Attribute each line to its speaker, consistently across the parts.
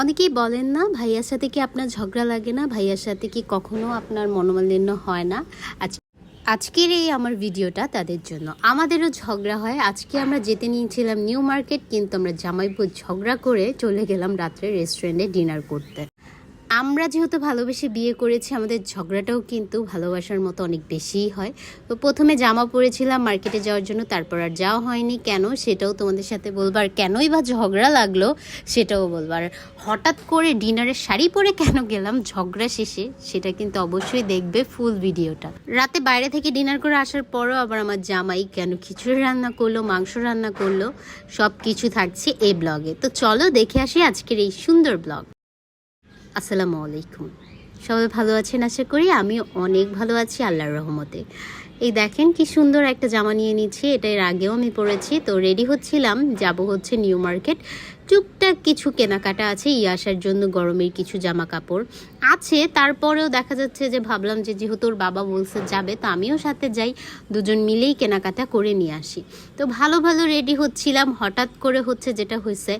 Speaker 1: অনেকেই বলেন না, ভাইয়ার সাথে কি আপনার ঝগড়া লাগে না? ভাইয়ার সাথে কি কখনো আপনার মনোমালিন্য হয় না? আজ, আজকের এই আমার ভিডিওটা তাদের জন্য। আমাদেরও ঝগড়া হয়। আজকে আমরা যেতে নিয়েছিলাম নিউ মার্কেট, কিন্তু আমরা জামাইপুর ঝগড়া করে চলে গেলাম রাত্রে রেস্টুরেন্টে ডিনার করতে। আমরা যেহেতু ভালোবেসে বিয়ে করেছি, আমাদের ঝগড়াটাও কিন্তু ভালোবাসার মতো অনেক বেশিই হয়। তো প্রথমে জামা পরেছিলাম মার্কেটে যাওয়ার জন্য, তারপর আর যাওয়া হয়নি। কেন? সেটাও তোমাদের সাথে বলব। আর কেনই বা ঝগড়া লাগল, সেটাও বলব। আর হঠাৎ করে ডিনারের শাড়ি পরে কেন গেলাম? ঝগড়া শেষে, সেটা কিন্তু অবশ্যই দেখবে ফুল ভিডিওটা। রাতে বাইরে থেকে ডিনার করে আসার পরও আবার আমার জামাই কেন খিচুড়ি রান্না করল, মাংস রান্না করল সব কিছু থাকছে এই ব্লগে। তো চলো দেখে আসি আজকের এই সুন্দর ব্লগ। আসসালামু আলাইকুম। সবাই ভালো আছেন আশা করি? আমি অনেক ভালো আছি, আল্লাহর রহমতে। এই দেখেন কি সুন্দর একটা জামা নিয়ে নিচ্ছি, এটা এর আগেও আমি পরেছি। তো রেডি হচ্ছিলাম, যাব হচ্ছে নিউ মার্কেট। টুকটাক কিছু কেনাকাটা আছে ই আসার জন্য গরমের কিছু জামা কাপড় আছে। তারপরেও দেখা যাচ্ছে যে ভাবলাম যে যেহেতু ওর বাবা বলছে যাবে, তো আমিও সাথে যাই, দুজন মিলেই কেনাকাটা করে নিয়ে আসি। তো ভালো ভালো রেডি হচ্ছিলাম, হঠাৎ করে হচ্ছে যেটা হয়েছে,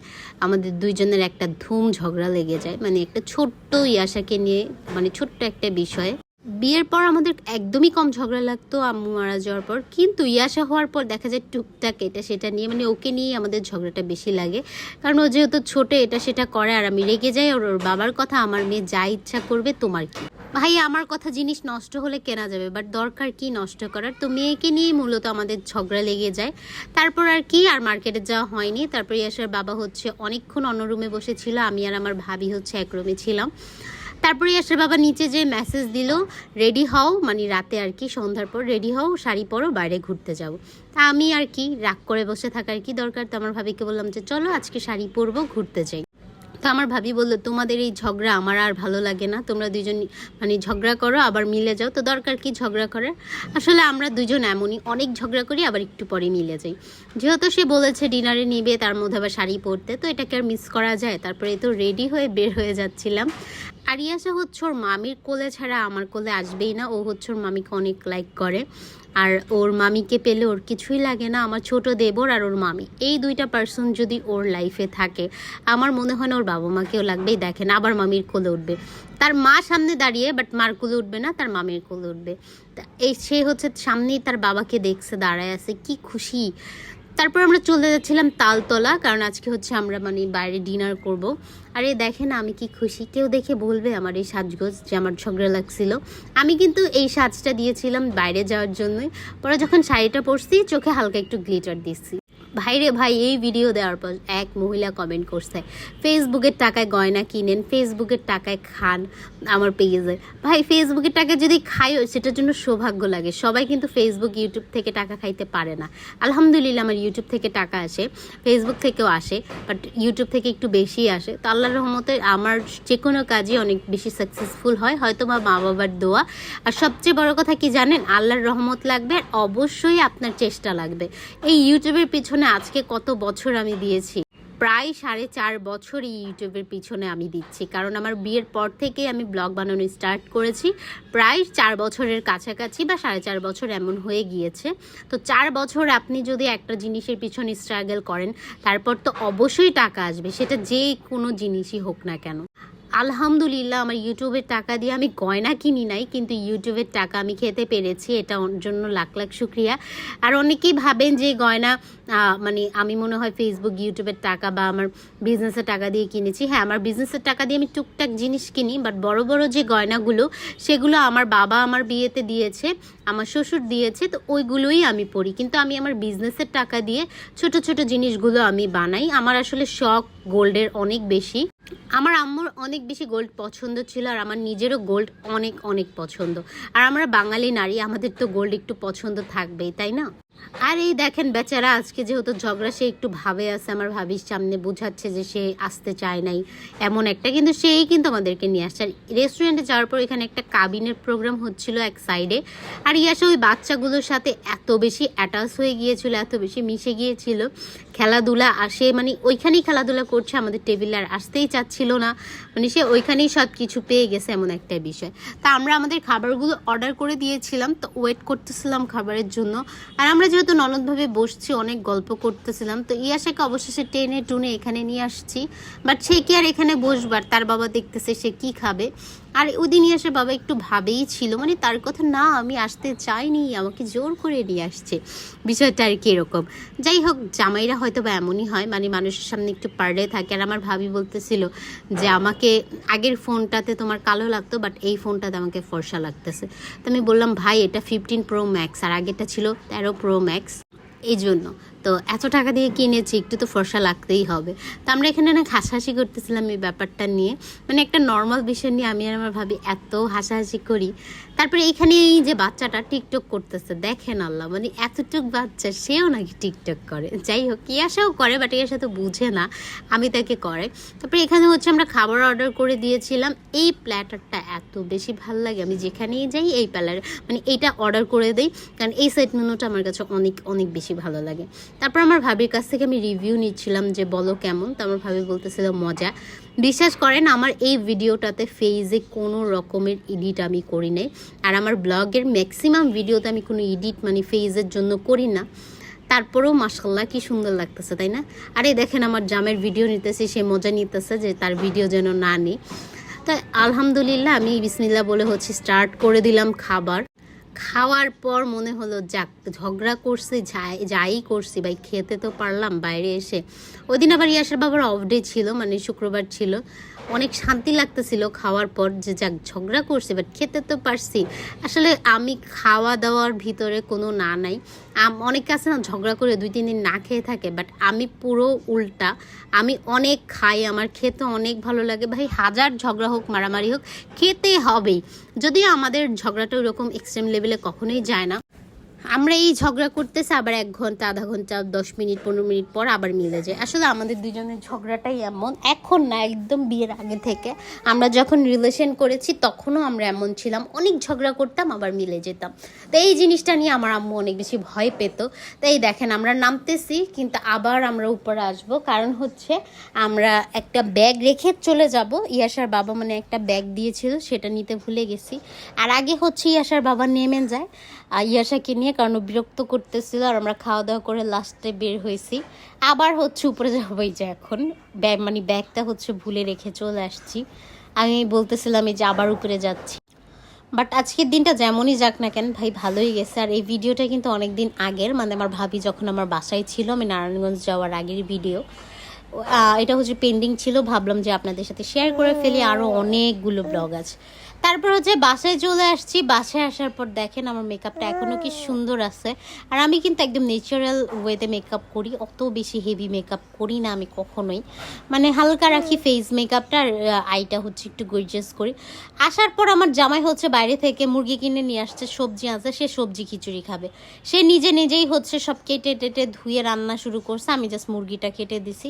Speaker 1: আমাদের দুইজনের একটা ধুম ঝগড়া লেগে যায়। মানে একটা ছোট্ট ইয়াশাকে নিয়ে মানে ছোট্ট একটা বিষয়। বিয়ের পর আমাদের একদমই কম ঝগড়া লাগতো আম্মু মারা যাওয়ার পর। কিন্তু ইয়াসা হওয়ার পর দেখা যায় টুকটাক এটা সেটা নিয়ে মানে ওকে নিয়ে আমাদের ঝগড়াটা বেশি লাগে। কারণ ও যেহেতু ছোট, এটা সেটা করে আর আমি রেগে যাই। আর ওর বাবার কথা, আমার মেয়ে যা ইচ্ছা করবে তোমার কি। ভাই, আমার কথা জিনিস নষ্ট হলে কেনা যাবে বাট দরকার কি নষ্ট করার? তো মেয়েকে নিয়ে মূলত আমাদের ঝগড়া লেগে যায়। তারপর আর কি, আর মার্কেটে যাওয়া হয়নি। তারপর ইয়াসার বাবা হচ্ছে অনেকক্ষণ অন্য রুমে বসেছিল, আমি আর আমার ভাবি হচ্ছে এক রুমে ছিলাম। তারপরে ইয়াসের বাবা নিচে যে মেসেজ দিল রেডি হও? মানে রাতে আর কি, সন্ধ্যার পর রেডি হও, শাড়ি পরো, বাইরে ঘুরতে যাব তা আমি আর কি রাগ করে বসে থাকার কি দরকার? তো আমার ভাবিকে বললাম যে, চলো আজকে শাড়ি পরবো, ঘুরতে যাই। তো আমার ভাবি বলল, তোমাদের এই ঝগড়া আমার আর ভালো লাগে না, তোমরা দুজন মানে ঝগড়া করো, আবার মিলে যাও। তো দরকার কি ঝগড়া করার? আসলে আমরা দুজন এমনই, অনেক ঝগড়া করি, আবার একটু পরে মিলে যাই। যেহেতু সে বলেছে ডিনারে নিবে, তার মধ্যে আবার শাড়ি পরতে, তো এটাকে আর মিস করা যায়। তারপরে তো রেডি হয়ে বের হয়ে যাচ্ছিলাম। আর ইয়াসা হচ্ছে ওর মামির কোলে ছাড়া আমার কোলে আসবেই না। ও হচ্ছে ওর মামিকে অনেক লাইক করে। আর ওর মামিকে পেলে ওর কিছুই লাগে না। আমার ছোট দেবর আর ওর মামি। এই দুইটা পার্সন যদি ওর লাইফে থাকে, আমার মনে হয় না ওর বাবা মাকেও লাগবেই। দেখেন, আবার মামির কোলে উঠবে। তার মা সামনে দাঁড়িয়ে বাট মার কোলে উঠবে না, তার মামির কোলে উঠবে। এই সে হচ্ছে সামনেই তার বাবাকে দেখছে, দাঁড়ায় আছে। কি খুশি। তারপর আমরা চলে যাচ্ছিলাম তালতলা, কারণ আজকে হচ্ছে আমরা মানে বাইরে ডিনার করব। আরে দেখেন আমি কি খুশি, কেউ দেখে বলবে আমার এই সাজগোজ যে আমার ঝগড়া লাগছিল। আমি কিন্তু এই সাজটা দিয়েছিলাম বাইরে যাওয়ার জন্যই। পরে যখন শাড়িটা পরছি, চোখে হালকা একটু গ্লিটার দিচ্ছি। ভাইরে ভাই, এই ভিডিও দেওয়ার পর এক মহিলা কমেন্ট করছে ফেসবুকের টাকায় গয়না কিনেন ফেসবুকের টাকায় খান আমার পেজে ভাই ফেসবুকের টাকা যদি খাইও, সেটার জন্য সৌভাগ্য লাগে। সবাই কিন্তু ফেসবুক ইউটিউব থেকে টাকা খাইতে পারে না। আলহামদুলিল্লাহ, আমার ইউটিউব থেকে টাকা আসে ফেসবুক থেকেও আসে বাট ইউটিউব থেকে একটু বেশি আসে। তো আল্লাহর রহমতে আমার যে কোনো কাজই অনেক বেশি সাকসেসফুল হয় হয়তো বা মা বাবার দোয়া। আর সবচেয়ে বড় কথা কি জানেন? আল্লাহর রহমত লাগবে, অবশ্যই আপনার চেষ্টা লাগবে। এই ইউটিউবের পিছনে আজকে কত বছর আমি দিয়েছি? প্রায় সাড়ে চার বছর এই ইউটিউবের পিছনে আমি দিচ্ছি। কারণ আমার বিয়ের পর থেকেই আমি ব্লগ বানানো স্টার্ট করেছি। প্রায় চার বছরের কাছাকাছি বা সাড়ে চার বছর এমন হয়ে গিয়েছে। তো চার বছর আপনি যদি একটা জিনিসের পিছনে স্ট্রাগল করেন, তারপর তো অবশ্যই টাকা আসবে। সেটা যে কোনো জিনিসই হোক না কেন। আলহামদুলিল্লাহ, আমার ইউটিউবের টাকা দিয়ে আমি গয়না কিনি নাই, কিন্তু ইউটিউবের টাকা আমি খেতে পেরেছি, এটা জন্য লাখ লাখ শুক্রিয়া। আর অনেকেই ভাবেন যে গয়না মানে আমি মনে হয় ফেসবুক ইউটিউবের টাকা বা আমার বিজনেসের টাকা দিয়ে কিনেছি। হ্যাঁ আমার বিজনেসের টাকা দিয়ে আমি টুকটাক জিনিস কিনি বাট বড় বড় যে গয়নাগুলো, সেগুলো আমার বাবা আমার বিয়েতে দিয়েছে, আমার শ্বশুর দিয়েছে, তো ওইগুলোই আমি পরি। কিন্তু আমি আমার বিজনেসের টাকা দিয়ে ছোট ছোট জিনিসগুলো আমি বানাই। আমার আসলে শখ গোল্ডের অনেক বেশি। আমার আম্মুর অনেক বেশি গোল্ড পছন্দ ছিল আর আমার নিজেরও গোল্ড অনেক অনেক পছন্দ। আর আমরা বাঙালি নারী, আমাদের তো গোল্ড একটু পছন্দ থাকবেই, তাই না? আর এই দেখেন বেচারা, আজকে যেহেতু ঝগড়া, সে একটু ভাবে আছে, আমার ভাবির সামনে বোঝাচ্ছে যে সে আসতে চায় নাই, এমন একটা। কিন্তু সেই কিন্তু আমাদেরকে নিয়ে আসছে। আর রেস্টুরেন্টে যাওয়ার পর এখানে একটা কাবিনের প্রোগ্রাম হচ্ছিল এক সাইডে আর ইয়াসে ওই বাচ্চাগুলোর সাথে এত বেশি অ্যাটাচ হয়ে গিয়েছিল, এত বেশি মিশে গিয়েছিল খেলাধুলা। আসে মানে ওইখানেই খেলাধুলা করছে, আমাদের টেবিলে আর আসতেই চাচ্ছিল না। মানে সে ওইখানেই সব কিছু পেয়ে গেছে, এমন একটা বিষয়। তা আমরা আমাদের খাবারগুলো অর্ডার করে দিয়েছিলাম, তো ওয়েট করতেছিলাম খাবারের জন্য। আর আমরা যেহেতু ননদভাবে বসছি, অনেক গল্প করতেছিলাম, তো ইয়াসাকে অবশেষে টেনে টুনে এখানে নিয়ে আসছি। বাট সে কি আর এখানে বসবার তার বাবা দেখতেছে সে কি খাবে। আর ওদিন ইয়াসের বাবা একটু ভাবেই ছিল মানে তার কথা, না, আমি আসতে চাইনি, আমাকে জোর করে নিয়ে আসছে। বিষয়টা আর কি এরকম। যাই হোক, জামাইরা হয়তো বা এমনই হয় মানে মানুষের সামনে একটু পারলে থাকে। আর আমার ভাবি বলতেছিল যে, আমাকে আগের ফোনটাতে তোমার কালো লাগতো, বাট এই ফোনটাতে আমাকে ফর্সা লাগতেছে। তো আমি বললাম, ভাই, এটা ফিফটিন প্রো ম্যাক্স, আর আগেরটা ছিল তেরো প্রো ম্যাক্স এই জন্য। তো এত টাকা দিয়ে কিনেছি, একটু তো ফর্সা লাগতেই হবে। তো আমরা এখানে অনেক হাসাহাসি করতেছিলাম এই ব্যাপারটা নিয়ে। মানে একটা নর্মাল বিষয় নিয়ে আমি আর আমার ভাবি এত হাসাহাসি করি। তারপরে এইখানে এই যে বাচ্চাটা টিকটক করতেছে, দেখেন আল্লাহ মানে এতটুক বাচ্চা, সেও নাকি টিকটক করে। যাই হোক, ইয়াসাও করে, বাট ইয়াসা তো বুঝে না, আমি তাকে করে। তারপরে এখানে হচ্ছে আমরা খাবার অর্ডার করে দিয়েছিলাম। এই প্ল্যাটারটা এত বেশি ভালো লাগে, আমি যেখানেই যাই এই প্যালার মানে এইটা অর্ডার করে দিই, কারণ এই সেট মেনুটা আমার কাছে অনেক অনেক বেশি ভালো লাগে। তারপর আমার ভাবির কাছ থেকে আমি রিভিউ নিচ্ছিলাম যে, বলো কেমন? তো আমার ভাবি বলতেছিল, মজা। বিশ্বাস করেন, আমার এই ভিডিওটাতে ফেজে কোনো রকমের এডিট আমি করি নাই। আর আমার ব্লগের ম্যাক্সিমাম ভিডিওতে আমি কোনো এডিট মানে ফেজের জন্য করি না। তারপরেও মাসাল্লাহ কি সুন্দর লাগতেছে, তাই না? আরে দেখেন আমার জামের ভিডিও নিতেছি, সে মজা নিতেছে যে তার ভিডিও যেন না নিই। তো আলহামদুলিল্লাহ আমি বিসমিল্লা বলে হচ্ছে স্টার্ট করে দিলাম খাবার। খাওয়ার পর মনে হলো, যাক, ঝগড়া করছি, যাই যাই করছি, ভাই, খেতে তো পারলাম বাইরে এসে। ওই দিন আবার ইয়াসের বাবার অফ ডে ছিল মানে শুক্রবার ছিল। অনেক শান্তি লাগতেছিল খাওয়ার পর যে যাক ঝগড়া করছি বাট খেতে তো পারছি। আসলে আমি খাওয়া দাওয়ার ভিতরে কোনো না নাই। অনেকে আছে না ঝগড়া করে দুই, তিন দিন না খেয়ে থাকে বাট আমি পুরো উল্টা। আমি অনেক খাই, আমার খেতে অনেক ভালো লাগে। ভাই, হাজার ঝগড়া হোক, মারামারি হোক, খেতে হবেই। যদিও আমাদের ঝগড়াটা ওরকম এক্সট্রিম লেভেলে কখনোই যায় না। আমরা এই ঝগড়া করতেছে, আবার এক ঘণ্টা, আধা ঘণ্টা, দশ মিনিট, পনেরো মিনিট পর আবার মিলে যায়। আসলে আমাদের দুজনের ঝগড়াটাই এমন। এখন না, একদম বিয়ের আগে থেকে আমরা যখন রিলেশন করেছি, তখনও আমরা এমন ছিলাম। অনেক ঝগড়া করতাম, আবার মিলে যেতাম। তো এই জিনিসটা নিয়ে আমার আম্মু অনেক বেশি ভয় পেত। তো এই দেখেন, আমরা নামতেছি, কিন্তু আবার আমরা উপরে আসব। কারণ হচ্ছে, আমরা একটা ব্যাগ রেখে চলে যাব। ইয়াসার বাবা মানে একটা ব্যাগ দিয়েছিল, সেটা নিতে ভুলে গেছি। আর আগে হচ্ছে ইয়াসার বাবা নেমে যায়। আর ইয়াসাকে নিয়ে, কারণ বিরক্ত করতেছিল আর আমরা খাওয়া দাওয়া করে লাস্টে বের হয়েছি। আবার হচ্ছে উপরে যাবোই যে এখন। ব্যাগ মানে ব্যাগটা হচ্ছে ভুলে রেখে চলে আসছি। আমি বলতেছিলাম এই যে আবার উপরে যাচ্ছি। বাট আজকের দিনটা যেমনই যাক না কেন, ভাই ভালোই গেছে। আর এই ভিডিওটা কিন্তু অনেক দিন আগের। মানে আমার ভাবি যখন আমার বাসায় ছিল, আমি নারায়ণগঞ্জ যাওয়ার আগের ভিডিও। এটা হচ্ছে পেন্ডিং ছিল। ভাবলাম যে আপনাদের সাথে শেয়ার করে ফেলি। আরও অনেকগুলো ব্লগ আছে। তারপর হচ্ছে বাসায় চলে আসছি। বাসায় আসার পর দেখেন আমার মেকআপটা এখনও কি সুন্দর আছে। আর আমি কিন্তু একদম ন্যাচারাল ওয়েতে মেকআপ করি। অত বেশি হেভি মেকআপ করি না আমি কখনোই। মানে হালকা রাখি ফেস মেকআপটা আর আইটা হচ্ছে একটু গর্জিয়াস করি। আসার পর আমার জামাই হচ্ছে বাইরে থেকে মুরগি কিনে নিয়ে আসছে, সবজি আছে সে সবজি খিচুড়ি খাবে। সে নিজে নিজেই হচ্ছে সব কেটে টেটে ধুয়ে রান্না শুরু করছে, আমি জাস্ট মুরগিটা কেটে দিছি।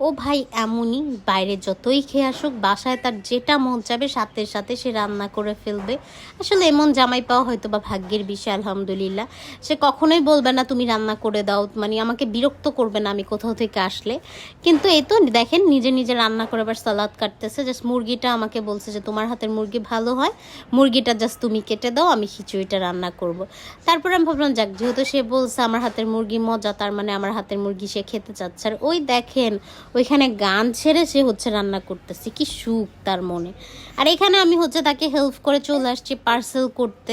Speaker 1: ও ভাই এমনই, বাইরে যতই খেয়ে আসুক, বাসায় তার যেটা মন চাবে সাথে সাথে সে রান্না করে ফেলবে। আসলে এমন জামাই পাওয়া হয়তো বা ভাগ্যের বিষয়, আলহামদুলিল্লাহ। সে কখনোই বলবে না, তুমি রান্না করে দাও। মানে আমাকে বিরক্ত করবে না, আমি কোথাও থেকে আসলে। কিন্তু এই তো দেখেন, নিজে নিজে রান্না করে আবার সালাদ কাটতেছে। জাস্ট মুরগিটা আমাকে বলছে যে, তোমার হাতের মুরগি ভালো হয়, মুরগিটা জাস্ট তুমি কেটে দাও, আমি খিচুড়িটা রান্না করব। তারপর আমি ভাবলাম, যাক, যেহেতু সে বলছে আমার হাতের মুরগি মজা, তার মানে আমার হাতের মুরগি সে খেতে চাচ্ছে। আর ওই দেখেন ওইখানে গান ছেড়ে সে হচ্ছে রান্না করতেছে। কি সুখ তার মনে। আর এখানে আমি হচ্ছে তাকে হেল্প করে চলে আসছি পার্সেল করতে।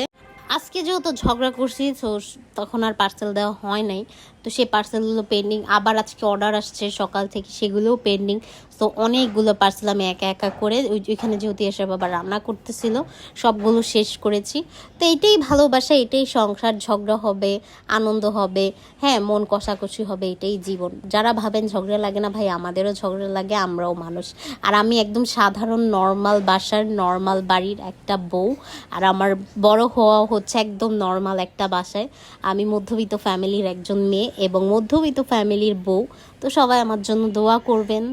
Speaker 1: আজকে যেহেতু ঝগড়া করছি, তো তখন আর পার্সেল দেওয়া হয় নাই। তো সেই পার্সেলগুলো পেন্ডিং আবার আজকে অর্ডার আসছে সকাল থেকে, সেগুলোও পেন্ডিং তো অনেকগুলো পার্সেল আমি একা একা করে ওই- ওইখানে যেহেতু এসে বাবা রান্না করতেছিল, সবগুলো শেষ করেছি। তো এটাই ভালোবাসা, এটাই সংসার, ঝগড়া হবে, আনন্দ হবে হ্যাঁ মন কষাকষি হবে, এটাই জীবন। যারা ভাবেন ঝগড়া লাগে না ভাই, আমাদেরও ঝগড়া লাগে, আমরাও মানুষ। আর আমি একদম সাধারণ নর্মাল বাসার নর্মাল বাড়ির একটা বউ, আর আমার বড় হওয়া হচ্ছে একদম নর্মাল একটা বাসায়। আমি মধ্যবিত্ত ফ্যামিলির একজন মেয়ে এবং মধ্যবিত্ত ফ্যামিলির বউ। তো সবাই আমার জন্য দোয়া করবেন।